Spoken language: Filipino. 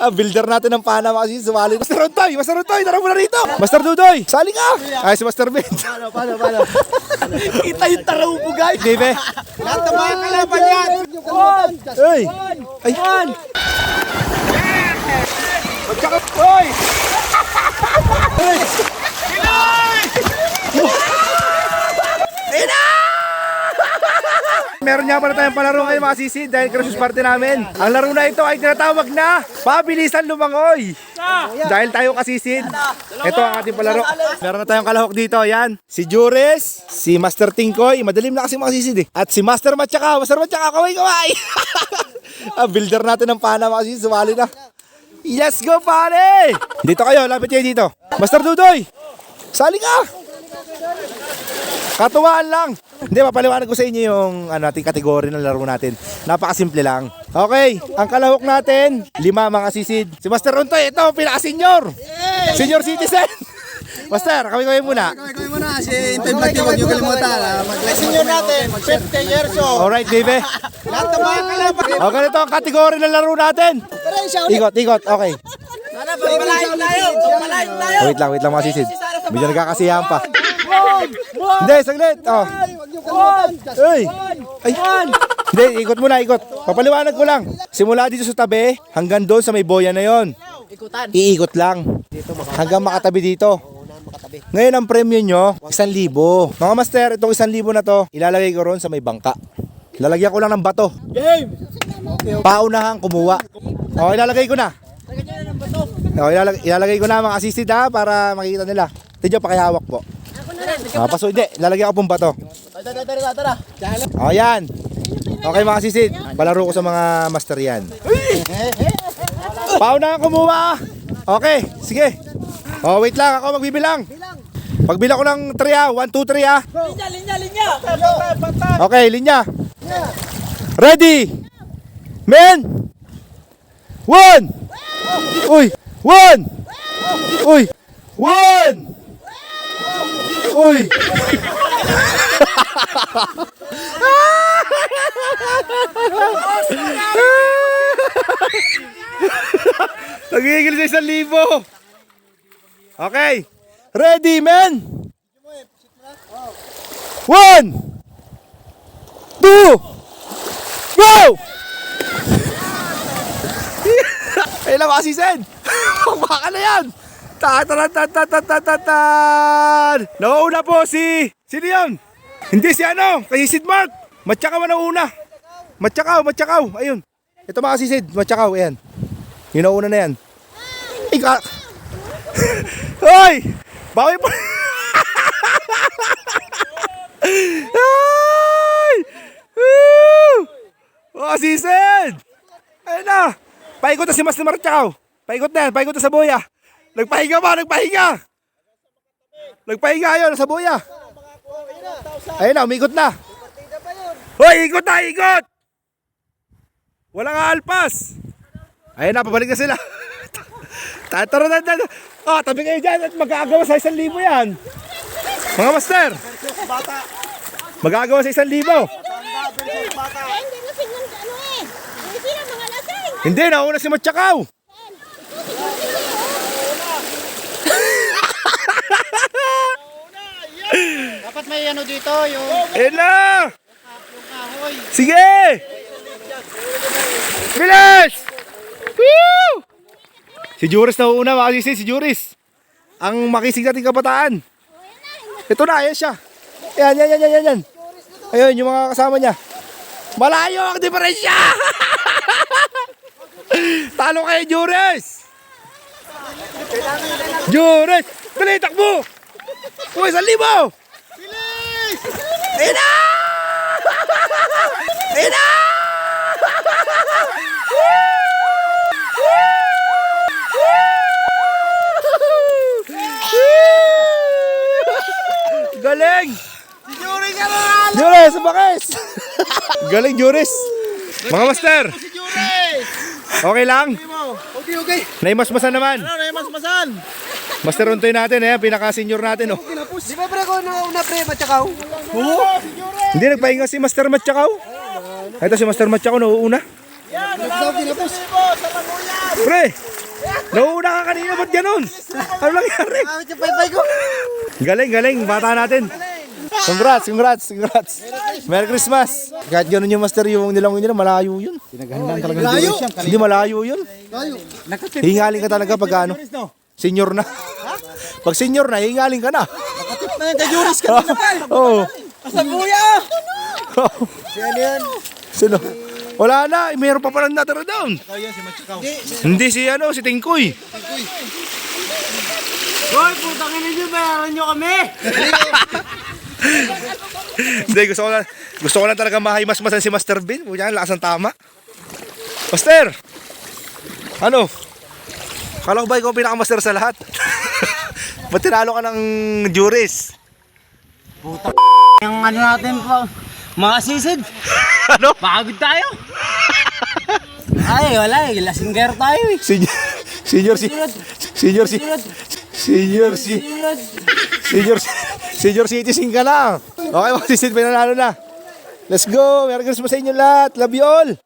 Ah, builder natin ng Panama kasi sumali. Master Rontoy, Master Rontoy, tara muna rito. Master Dudoy, sali ka. Ay, si Master Ben. Paano, paano, paano? Kita yung taraw mo, guys. Dibe? Lahat ng mga kalaban yan! Ay! Ayan! Magkaka... Hoy! Ay! Ayun na! Meron nga pala tayong palaro ngayon mga sisi dahil Christmas party namin. Ang laro na ito ay tinatawag na Pabilisan Lumangoy. Dahil tayo kasisid. Ito ang ating palaro. Meron na tayong kalahok dito. Yan. Si Jures, si Master Tingkoy. Madalim na kasi mga sisid eh. At si Master Matsaka. Master Matsaka, kaway kaway. ah, builder natin ng Panama kasi sumali na. Yes, go pare! Dito kayo, lapit kayo dito. Master Dudoy, sali ka! Katuwaan lang. Hindi, papaliwanag ko sa inyo yung ano, ating kategory ng laro natin. Napakasimple lang. Okay, ang kalahok natin, lima mga sisid. Si Master Runtoy, ito, pinaka-senior. Senior citizen. Master, kami kami muna. Gawin mo na, si Intoy Blati, huwag niyo kalimutan. Mag-like Senior natin, 50 years old. Alright, baby. Lahat ng mga kalaban. O, ganito ang kategory ng laro natin. Ikot, ikot, okay. Sana, pagpalain tayo! Pagpalain tayo! Wait lang, wait lang mga sisid. Medyo nagkakasiyahan pa. Hindi, saglit. Oh. Ay! Ay! Hindi, ikot muna, ikot. Papaliwanag ko lang. Simula dito sa tabi, hanggang doon sa may boya na yon. Ikutan. Iikot lang. Hanggang makatabi dito. Ngayon ang premyo nyo, isang libo. Mga master, itong isang libo na to, ilalagay ko ron sa may bangka. Lalagyan ko lang ng bato. Game! Paunahan kumuha. O, ilalagay ko na. O, ilalagay, ilalagay ko na mga assisted ha, para makikita nila. Tidyo, pakihawak po. Ah, paso, hindi. Lalagyan ko pong bato. Tara, tara, tara, tara. O, yan. Okay mga sisid, palaro ko sa mga master yan. Paunahan kumuha. Okay, sige. O, wait lang. Ako magbibilang. Pagbilang ko ng 3 ha. 1, 2, 3 ha. Linya, linya, linya! Okay, linya. Ready? Men! One! Uy! One! Uy! One! Uy! Nagigil sa isang libo. Okay. Ready, men? One! Two! Go! Na mga season. Baka na yan. Tatatatatatatatatan. Nauuna po si... Sino yun? Hindi si ano, kay Sid Mark. Matsakaw ang nauna. Matsakaw, matsakaw. Ayun. Ito mga sisid, matsakaw. Ayan. Yung nauna na yan. Ika... Hoy! Bawi po. Ay! Woo! Mga sisid! Ayun na. Paikot na si Master Marchakaw. Paikot na yan. Paikot na sa buya. Nagpahinga ba? Nagpahinga. Nagpahinga yun sa buya. Ayun na, umikot na. Hoy, ikot na, ikot! Walang alpas. Ayun na, pabalik na sila. Tataro na, tataro. Oh, tabi kayo dyan at magkagawa sa isang libo yan. Mga master. Magagawa sa isang libo. Eh, hindi lasing yung ano eh. Hindi sila mga lasing. Hindi, nauna si Matsakaw. Dapat may ano dito, yung Ayun na! kahoy. Sige! Bilis! Woo! Si Juris na una, mga sisi, si Juris. Ang makisig nating kabataan. Ito na, ayan siya. Yan, yan, yan, yan, yan. Ayun, yung mga kasama niya. Malayo ang diferensya! Talo kayo, Juris! Juris! Dali, takbo! Uy, sa libo! Bilis! Ayun na! Ayun na! Galing! Yuri ka na! Juris, bakis! Galing, Juris! Mga master, okay lang? Okay, okay. Naimasmasan naman. Ano, na mas masan? Master Untoy natin, eh, pinaka-senior natin. Oh. Di ba pre ko nauna pre, matsakaw? Oo! Si! Hindi, nagpahinga si Master Matchakaw. Ito si Master Matchakaw, nauuna. Yan, nagsaw kinapos. Sa Maguyan! Pre! Nauna ka kanina, ba't ganun? Ano nangyari? Gamit yung paypay ko. Galing, galing. Bata natin. Congrats, congrats, congrats. Merry Christmas. Kahit ganun yung master yung nilang nila, malayo yun. Pinaghandaan talaga ng Layo. Hindi malayo yun. Hingaling ka talaga pag ano. Senior na. Pag senior na, hingaling ka na. Nakatip na yung kajuris ka na pal. Oo. Sa buya. Si ano yan? Sino? Wala na, meron pa pala natira down. Ikaw yan, si Machikaw. Hindi si ano, si Tingkoy. Hoy, putang ina nyo, bayaran nyo kami. Hindi, gusto ko lang, gusto ko lang talaga mahimas-masan si Master Bin. Punya, lakas ng tama. Master! Ano? Kala ko ba ikaw pinakamaster sa lahat? Ba't tinalo ka ng juris? Yung ano natin po, mga sisid. ano? Pagod tayo. Ay, wala eh. Lasingger tayo eh. Senior, senior, senior, senior, senior, senior, senior, senior citizen ka na. Okay, mga sisid, pinanalo na. Let's go! Merry Christmas sa inyo lahat. Love you all!